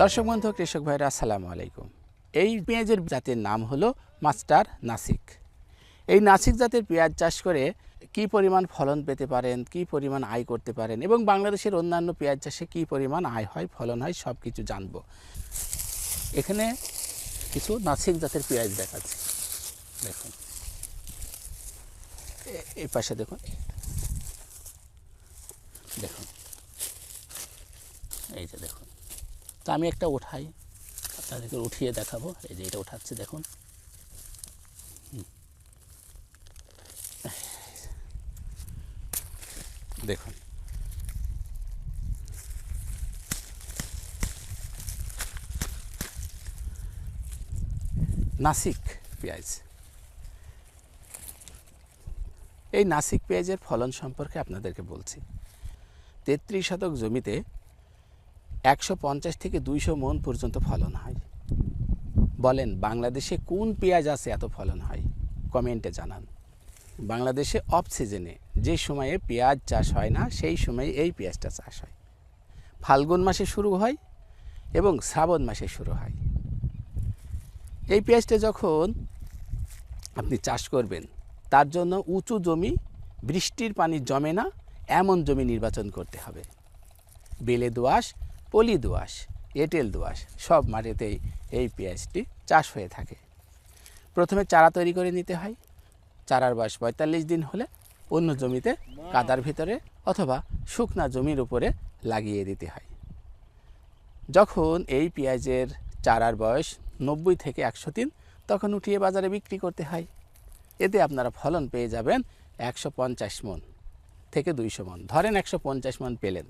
দর্শক বন্ধু, কৃষক ভাইরা, আসসালামু আলাইকুম। এই পেঁয়াজের জাতের নাম হলো মাস্টার নাসিক। এই নাসিক জাতের পেঁয়াজ চাষ করে কি পরিমাণ ফলন পেতে পারেন, কি পরিমাণ আয় করতে পারেন এবং বাংলাদেশের অন্যান্য পেঁয়াজ চাষে কি পরিমাণ আয় হয়, ফলন হয় সব কিছু জানব। এখানে কিছু নাসিক জাতের পেঁয়াজ দেখাচ্ছে। দেখুন। এই পাশে দেখুন। দেখুন। এই যে দেখুন। তো আমি একটা ওঠাই আপনাদেরকে উঠিয়ে দেখাবো। এই যে এটা উঠাচ্ছে, দেখুন। দেখুন। নাসিক পেঁয়াজ। এই নাসিক পেঁয়াজের ফলন সম্পর্কে আপনাদেরকে বলছি। তেত্রিশ শতক জমিতে একশো পঞ্চাশ থেকে দুইশো মন পর্যন্ত ফলন হয়। বলেন, বাংলাদেশে কোন পেঁয়াজ আছে এত ফলন হয়? কমেন্টে জানান। বাংলাদেশে অফ সিজনে যে সময়ে পেঁয়াজ চাষ হয় না, সেই সময়ে এই পেঁয়াজটা চাষ হয়। ফাল্গুন মাসে শুরু হয় এবং শ্রাবণ মাসে শুরু হয়। এই পেঁয়াজটা যখন আপনি চাষ করবেন, তার জন্য উঁচু জমি, বৃষ্টির পানি জমে না, এমন জমি নির্বাচন করতে হবে। বেলে দোআঁশ পলি দোআঁশ, এঁটেল দোআঁশ, সব মাটিতেই এই পেঁয়াজটি চাষ হয়ে থাকে। প্রথমে চারা তৈরি করে নিতে হয়। চারার বয়স পঁয়তাল্লিশ দিন হলে অন্য জমিতে কাদার ভিতরে অথবা শুকনা জমির উপরে লাগিয়ে দিতে হয়। যখন এই পেঁয়াজের চারার বয়স নব্বই থেকে একশো দিন তখন উঠিয়ে বাজারে বিক্রি করতে হয়। এতে আপনারা ফলন পেয়ে যাবেন একশো পঞ্চাশ মন থেকে দুইশো মন, ধরেন একশো পঞ্চাশ মন পেলেন।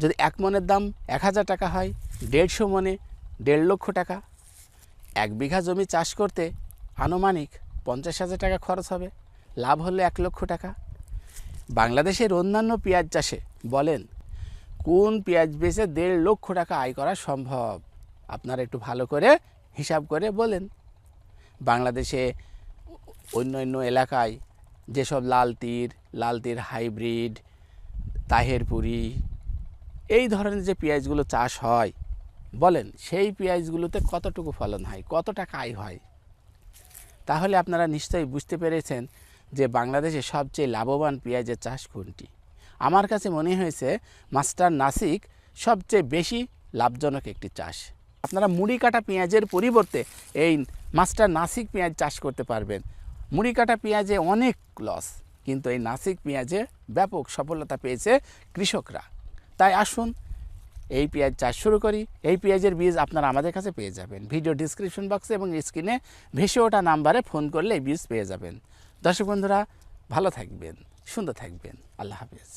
যদি এক মনের দাম এক হাজার টাকা হয়, দেড়শো মনে দেড় লক্ষ টাকা। এক বিঘা জমি চাষ করতে আনুমানিক পঞ্চাশ হাজার টাকা খরচ হবে, লাভ হলো এক লক্ষ টাকা। বাংলাদেশের অন্যান্য পেঁয়াজ চাষে বলেন, কোন পেঁয়াজ বেচে দেড় লক্ষ টাকা আয় করা সম্ভব? আপনারা একটু ভালো করে হিসাব করে বলেন। বাংলাদেশে অন্য অন্য এলাকায় যেসব লাল তীর লাল তীর হাইব্রিড, তাহেরপুরি এই ধরনের যে পেঁয়াজগুলো চাষ হয়, বলেন, সেই পেঁয়াজগুলোতে কতটুকু ফলন হয়, কত টাকা আয় হয়? তাহলে আপনারা নিশ্চয়ই বুঝতে পেরেছেন যে বাংলাদেশে সবচেয়ে লাভবান পেঁয়াজের চাষ কোনটি। আমার কাছে মনে হয়েছে মাস্টার নাসিক সবচেয়ে বেশি লাভজনক একটি চাষ। আপনারা মুড়ি কাটা পেঁয়াজের পরিবর্তে এই মাস্টার নাসিক পেঁয়াজ চাষ করতে পারবেন। মুড়ি কাটা পেঁয়াজে অনেক লস কিন্তু এই নাসিক পেঁয়াজে ব্যাপক সফলতা পেয়েছে কৃষকরা। তাই আসুন, এই পেঁয়াজ চাষ শুরু করি। এই পেঁয়াজের বীজ আপনারা আমাদের কাছে পেয়ে যাবেন। ভিডিও ডিসক্রিপশন বক্সে এবং স্ক্রিনে ভেসে ওঠা নাম্বারে ফোন করলে এই বীজ পেয়ে যাবেন। দর্শক বন্ধুরা, ভালো থাকবেন, সুন্দর থাকবেন। আল্লাহ হাফিজ।